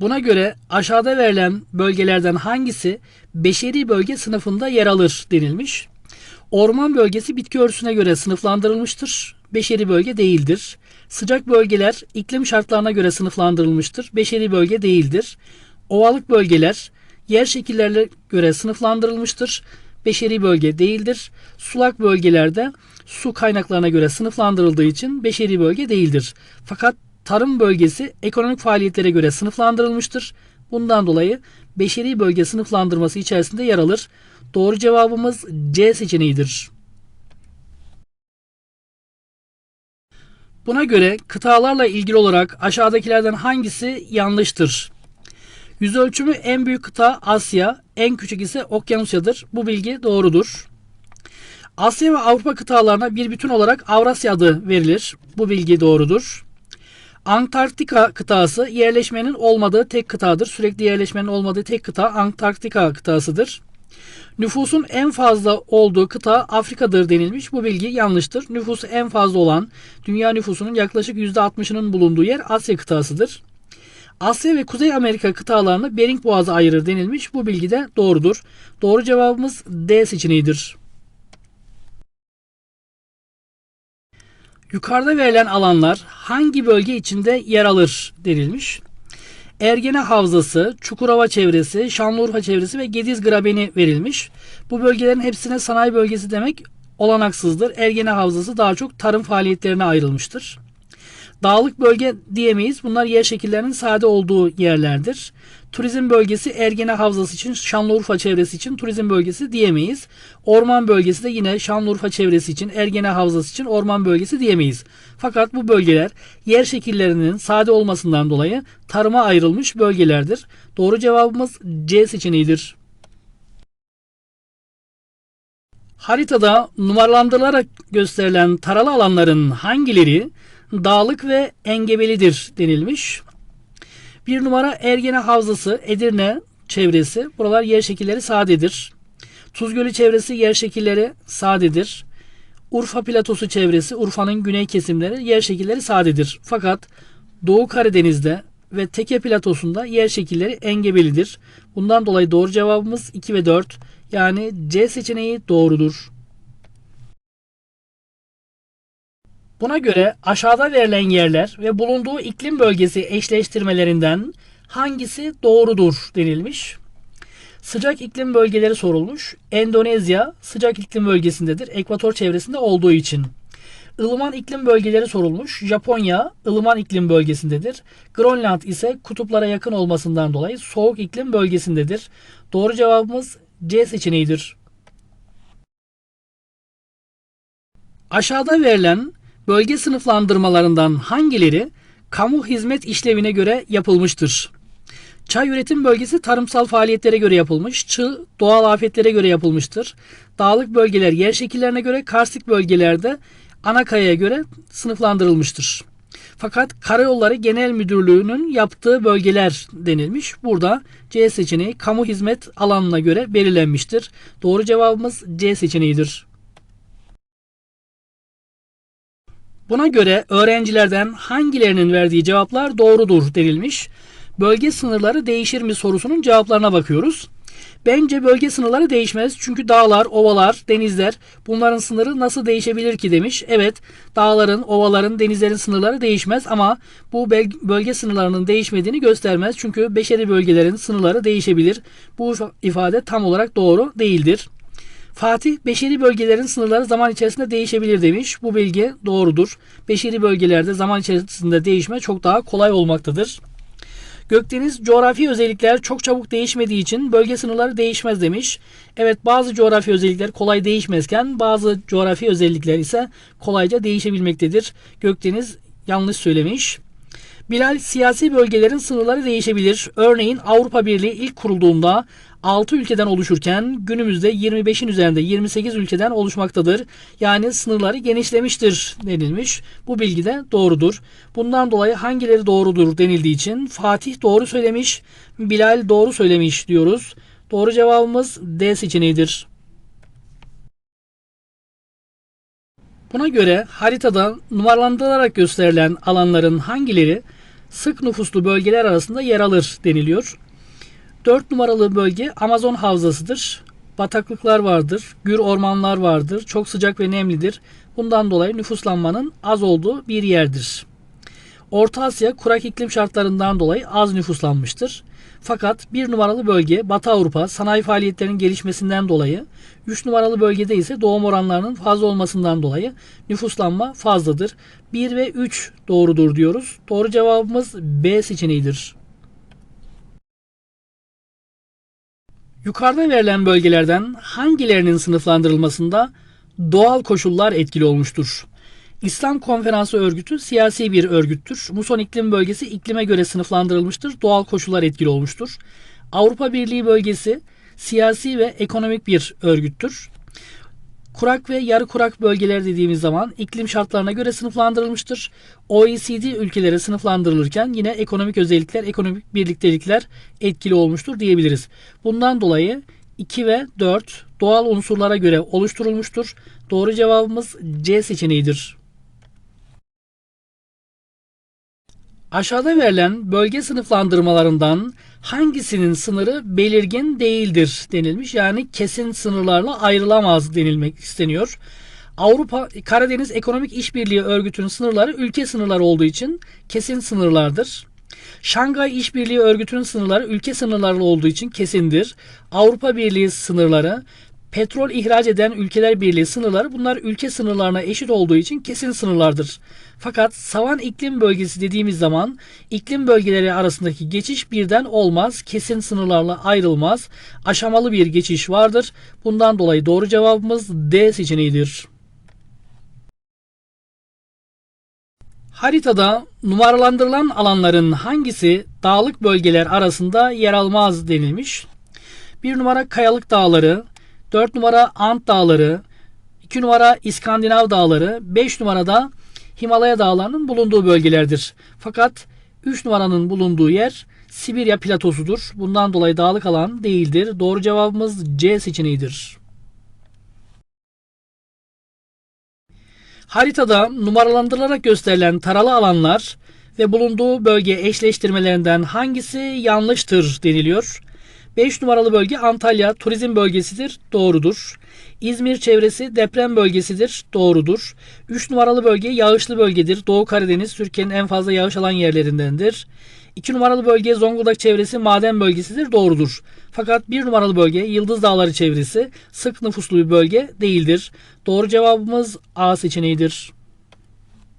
Buna göre aşağıda verilen bölgelerden hangisi beşeri bölge sınıfında yer alır denilmiş. Orman bölgesi bitki örtüsüne göre sınıflandırılmıştır. Beşeri bölge değildir. Sıcak bölgeler iklim şartlarına göre sınıflandırılmıştır. Beşeri bölge değildir. Ovalık bölgeler yer şekillerine göre sınıflandırılmıştır. Beşeri bölge değildir. Sulak bölgelerde su kaynaklarına göre sınıflandırıldığı için beşeri bölge değildir. Fakat tarım bölgesi ekonomik faaliyetlere göre sınıflandırılmıştır. Bundan dolayı beşeri bölge sınıflandırması içerisinde yer alır. Doğru cevabımız C seçeneğidir. Buna göre kıtalarla ilgili olarak aşağıdakilerden hangisi yanlıştır? Yüz ölçümü en büyük kıta Asya, en küçük ise Okyanusya'dır. Bu bilgi doğrudur. Asya ve Avrupa kıtalarına bir bütün olarak Avrasya adı verilir. Bu bilgi doğrudur. Antarktika kıtası yerleşmenin olmadığı tek kıtadır. Sürekli yerleşmenin olmadığı tek kıta Antarktika kıtasıdır. Nüfusun en fazla olduğu kıta Afrika'dır denilmiş. Bu bilgi yanlıştır. Nüfusu en fazla olan dünya nüfusunun yaklaşık %60'ının bulunduğu yer Asya kıtasıdır. Asya ve Kuzey Amerika kıtalarını Bering Boğazı ayırır denilmiş. Bu bilgi de doğrudur. Doğru cevabımız D seçeneğidir. Yukarıda verilen alanlar hangi bölge içinde yer alır denilmiş. Ergene Havzası, Çukurova çevresi, Şanlıurfa çevresi ve Gediz Grabeni verilmiş. Bu bölgelerin hepsine sanayi bölgesi demek olanaksızdır. Ergene Havzası daha çok tarım faaliyetlerine ayrılmıştır. Dağlık bölge diyemeyiz. Bunlar yer şekillerinin sade olduğu yerlerdir. Turizm bölgesi Ergene Havzası için Şanlıurfa çevresi için turizm bölgesi diyemeyiz. Orman bölgesi de yine Şanlıurfa çevresi için Ergene Havzası için orman bölgesi diyemeyiz. Fakat bu bölgeler yer şekillerinin sade olmasından dolayı tarıma ayrılmış bölgelerdir. Doğru cevabımız C seçeneğidir. Haritada numaralandırılarak gösterilen taralı alanların hangileri dağlık ve engebelidir denilmiş. Bir numara Ergene Havzası, Edirne çevresi. Buralar yer şekilleri sadedir. Tuzgölü çevresi yer şekilleri sadedir. Urfa platosu çevresi, Urfa'nın güney kesimleri yer şekilleri sadedir. Fakat Doğu Karadeniz'de ve Teke platosunda yer şekilleri engebelidir. Bundan dolayı doğru cevabımız 2 ve 4. Yani C seçeneği doğrudur. Buna göre aşağıda verilen yerler ve bulunduğu iklim bölgesi eşleştirmelerinden hangisi doğrudur denilmiş. Sıcak iklim bölgeleri sorulmuş. Endonezya sıcak iklim bölgesindedir. Ekvator çevresinde olduğu için. Ilıman iklim bölgeleri sorulmuş. Japonya ılıman iklim bölgesindedir. Grönland ise kutuplara yakın olmasından dolayı soğuk iklim bölgesindedir. Doğru cevabımız C seçeneğidir. Aşağıda verilen bölge sınıflandırmalarından hangileri kamu hizmet işlevine göre yapılmıştır? Çay üretim bölgesi tarımsal faaliyetlere göre yapılmış. Çığ doğal afetlere göre yapılmıştır. Dağlık bölgeler yer şekillerine göre, karstik bölgelerde ana kayaya göre sınıflandırılmıştır. Fakat Karayolları Genel Müdürlüğü'nün yaptığı bölgeler denilmiş. Burada C seçeneği kamu hizmet alanına göre belirlenmiştir. Doğru cevabımız C seçeneğidir. Buna göre öğrencilerden hangilerinin verdiği cevaplar doğrudur denilmiş. Bölge sınırları değişir mi sorusunun cevaplarına bakıyoruz. Bence bölge sınırları değişmez. Çünkü dağlar, ovalar, denizler bunların sınırı nasıl değişebilir ki demiş. Evet dağların, ovaların, denizlerin sınırları değişmez ama bu bölge sınırlarının değişmediğini göstermez. Çünkü beşeri bölgelerin sınırları değişebilir. Bu ifade tam olarak doğru değildir. Fatih beşeri bölgelerin sınırları zaman içerisinde değişebilir demiş. Bu bilgi doğrudur. Beşeri bölgelerde zaman içerisinde değişme çok daha kolay olmaktadır. Gökdeniz coğrafi özellikler çok çabuk değişmediği için bölge sınırları değişmez demiş. Evet bazı coğrafi özellikler kolay değişmezken bazı coğrafi özellikler ise kolayca değişebilmektedir. Gökdeniz yanlış söylemiş. Bilal siyasi bölgelerin sınırları değişebilir. Örneğin Avrupa Birliği ilk kurulduğunda 6 ülkeden oluşurken günümüzde 25'in üzerinde 28 ülkeden oluşmaktadır. Yani sınırları genişlemiştir denilmiş. Bu bilgi de doğrudur. Bundan dolayı hangileri doğrudur denildiği için Fatih doğru söylemiş, Bilal doğru söylemiş diyoruz. Doğru cevabımız D seçeneğidir. Buna göre haritada numaralandırılarak gösterilen alanların hangileri sık nüfuslu bölgeler arasında yer alır deniliyor. 4 numaralı bölge Amazon havzasıdır. Bataklıklar vardır, gür ormanlar vardır, çok sıcak ve nemlidir. Bundan dolayı nüfuslanmanın az olduğu bir yerdir. Orta Asya kurak iklim şartlarından dolayı az nüfuslanmıştır. Fakat bir numaralı bölge Batı Avrupa sanayi faaliyetlerinin gelişmesinden dolayı, 3 numaralı bölgede ise doğum oranlarının fazla olmasından dolayı nüfuslanma fazladır. 1 ve 3 doğrudur diyoruz. Doğru cevabımız B seçeneğidir. Yukarıda verilen bölgelerden hangilerinin sınıflandırılmasında doğal koşullar etkili olmuştur? İslam Konferansı Örgütü siyasi bir örgüttür. Muson iklim bölgesi iklime göre sınıflandırılmıştır. Doğal koşullar etkili olmuştur. Avrupa Birliği bölgesi siyasi ve ekonomik bir örgüttür. Kurak ve yarı kurak bölgeler dediğimiz zaman iklim şartlarına göre sınıflandırılmıştır. OECD ülkeleri sınıflandırılırken yine ekonomik özellikler, ekonomik birliktelikler etkili olmuştur diyebiliriz. Bundan dolayı 2 ve 4 doğal unsurlara göre oluşturulmuştur. Doğru cevabımız C seçeneğidir. Aşağıda verilen bölge sınıflandırmalarından hangisinin sınırı belirgin değildir denilmiş. Yani kesin sınırlarla ayrılamaz denilmek isteniyor. Avrupa Karadeniz Ekonomik İşbirliği Örgütü'nün sınırları ülke sınırları olduğu için kesin sınırlardır. Şangay İşbirliği Örgütü'nün sınırları ülke sınırları olduğu için kesindir. Avrupa Birliği sınırları, petrol ihraç eden ülkeler birliği sınırları bunlar ülke sınırlarına eşit olduğu için kesin sınırlardır. Fakat savan iklim bölgesi dediğimiz zaman iklim bölgeleri arasındaki geçiş birden olmaz. Kesin sınırlarla ayrılmaz. Aşamalı bir geçiş vardır. Bundan dolayı doğru cevabımız D seçeneğidir. Haritada numaralandırılan alanların hangisi dağlık bölgeler arasında yer almaz denilmiş. 1 numara Kayalık Dağları, 4 numara Ant Dağları, 2 numara İskandinav Dağları, 5 numarada Himalaya Dağları'nın bulunduğu bölgelerdir. Fakat 3 numaranın bulunduğu yer Sibirya platosudur. Bundan dolayı dağlık alan değildir. Doğru cevabımız C seçeneğidir. Haritada numaralandırılarak gösterilen taralı alanlar ve bulunduğu bölge eşleştirmelerinden hangisi yanlıştır deniliyor. 5 numaralı bölge Antalya turizm bölgesidir. Doğrudur. İzmir çevresi deprem bölgesidir. Doğrudur. 3 numaralı bölge yağışlı bölgedir. Doğu Karadeniz Türkiye'nin en fazla yağış alan yerlerindendir. 2 numaralı bölge Zonguldak çevresi maden bölgesidir. Doğrudur. Fakat 1 numaralı bölge Yıldız Dağları çevresi sık nüfuslu bir bölge değildir. Doğru cevabımız A seçeneğidir.